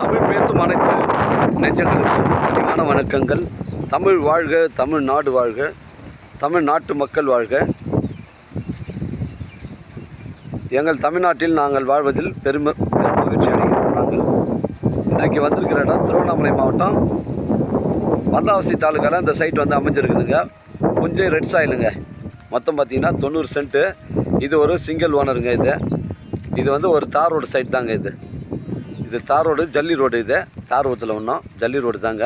தமிழ் பேசும் அனைத்து நெஞ்சங்களுக்கு பணிவான வணக்கங்கள். தமிழ் வாழ்க தமிழ்நாடு வாழ்க தமிழ்நாட்டு மக்கள் வாழ்க. எங்கள் தமிழ்நாட்டில் நாங்கள் வாழ்வதில் பெரும பெரும் மகிழ்ச்சி அடைகிறோம். நாங்கள் இன்றைக்கு வந்திருக்கிற இடம் திருவண்ணாமலை மாவட்டம் வந்தாவசி தாலுக்காவில் இந்த சைட் வந்து அமைஞ்சிருக்குதுங்க. கொஞ்சம் ரெட் சாயிலுங்க மொத்தம் பார்த்தீங்கன்னா தொண்ணூறு சென்ட்டு இது ஒரு சிங்கிள் ஓனருங்க இது. இது வந்து ஒரு தார் ரோடு சைட் தாங்க இது. இது தார் ரோடு ஜல்லி ரோடு இது. தார் ரோட்டில் ஒன்றும் ஜல்லி ரோடு தாங்க.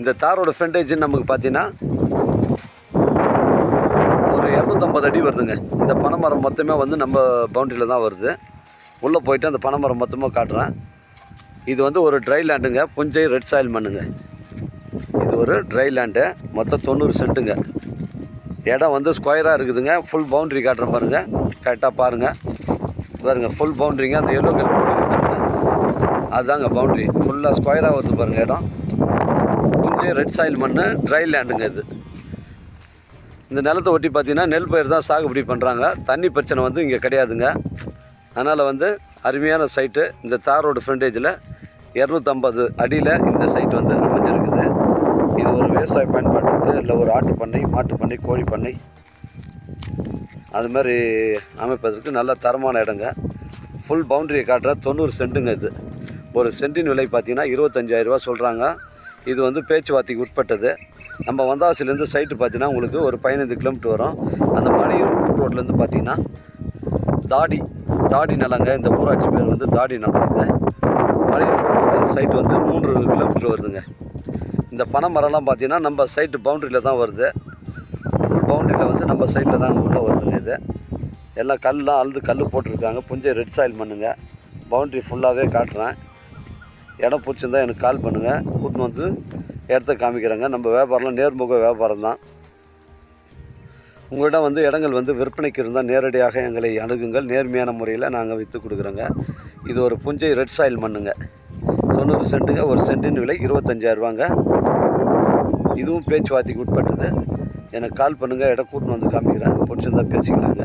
இந்த தாரோட ரோடு ஃப்ரண்டேஜ் நமக்கு பார்த்தீங்கன்னா ஒரு இரநூத்தம்பது அடி வருதுங்க. இந்த பனைமரம் மொத்தமே வந்து நம்ம பவுண்டரியில் தான் வருது. உள்ளே போயிட்டு அந்த பனைமரம் மொத்தமாக காட்டுறேன். இது வந்து ஒரு ட்ரை லேண்டுங்க புஞ்சை ரெட் சாயில் மண்ணுங்க. இது ஒரு ட்ரை லேண்டு மொத்தம் தொண்ணூறு சென்ட்டுங்க. இடம் வந்து ஸ்கொயராக இருக்குதுங்க. ஃபுல் பவுண்ட்ரி காட்டுறேன் பாருங்கள் கரெக்டாக பாருங்கள் பாருங்கள் ஃபுல் பவுண்ட்ரிங்க அந்த எல்லோ கலர் அதுதாங்க பவுண்ட்ரி ஃபுல்லாக ஸ்கொயராக வருது பாருங்கள் இடம். கொஞ்சம் ரெட் சாயில் மண் ட்ரை லேண்டுங்க இது. இந்த நிலத்தை ஒட்டி பார்த்தீங்கன்னா நெல் பயிர் தான் சாகுபடி பண்ணுறாங்க தண்ணி பிரச்சனை வந்து இங்கே கிடையாதுங்க. அதனால் வந்து அருமையான சைட்டு இந்த தார் ரோடு ஃப்ரண்டேஜில் இரநூத்தம்பது அடியில் இந்த சைட் வந்து அமைஞ்சிருக்குது. இது ஒரு விவசாய பயன்பாட்டுக்கு இல்லை ஒரு ஆட்டு பண்ணை மாட்டு பண்ணை கோழி பண்ணை. அது மாதிரி அமைப்பதற்கு நல்ல தரமான இடங்க. ஃபுல் பவுண்டரியை காட்டுற தொண்ணூறு சென்ட்டுங்க இது. ஒரு சென்ட்டின் விலை பார்த்தீங்கன்னா இருபத்தஞ்சாயிரரூபா சொல்கிறாங்க இது வந்து பேச்சுவார்த்தைக்கு உட்பட்டது. நம்ம வந்தாசிலேருந்து சைட்டு பார்த்தீங்கன்னா உங்களுக்கு ஒரு பதினைந்து கிலோமீட்டர் வரும். அந்த மணியூர் கூட்டு ரோட்லேருந்து பார்த்தீங்கன்னா தாடி தாடி நிலங்க. இந்த ஊராட்சி பேர் வந்து தாடி நிலம் இது. மலையூர் சைட்டு வந்து மூன்று கிலோமீட்டர் வருதுங்க. இந்த பனை மரம்லாம் பார்த்தீங்கன்னா நம்ம சைட்டு பவுண்டரியில் தான் வருது. பவுண்டரியில் வந்து நம்ம சைட்டில் தான் உள்ளே வருதுங்க இது. எல்லாம் கல்லாம் அழுது கல் போட்டிருக்காங்க. புஞ்சை ரெட் சாயில் பண்ணுங்க. பவுண்ட்ரி ஃபுல்லாகவே காட்டுறேன். இடம் பிடிச்சிருந்தா எனக்கு கால் பண்ணுங்கள் கூட்டின்னு வந்து இடத்த காமிக்கிறேங்க. நம்ம வியாபாரம்லாம் நேர்முக வியாபாரம் தான் உங்களிடம் வந்து இடங்கள் வந்து விற்பனைக்கு இருந்தால் நேரடியாக எங்களை அணுகுங்கள். நேர்மையான முறையில் நாங்கள் விற்று கொடுக்குறோங்க. இது ஒரு புஞ்சை ரெட் சாயில் மண்ணுங்க தொண்ணூறு சென்ட்டுங்க. ஒரு சென்ட்டின் விலை இருபத்தஞ்சாயிரரூவாங்க இதுவும் பேச்சுவார்த்தைக்கு உட்பட்டது. எனக்கு கால் பண்ணுங்கள் இடம் கூட்டின்னு வந்து காமிக்கிறேன். பிடிச்சிருந்தா பேசிக்கலாங்க.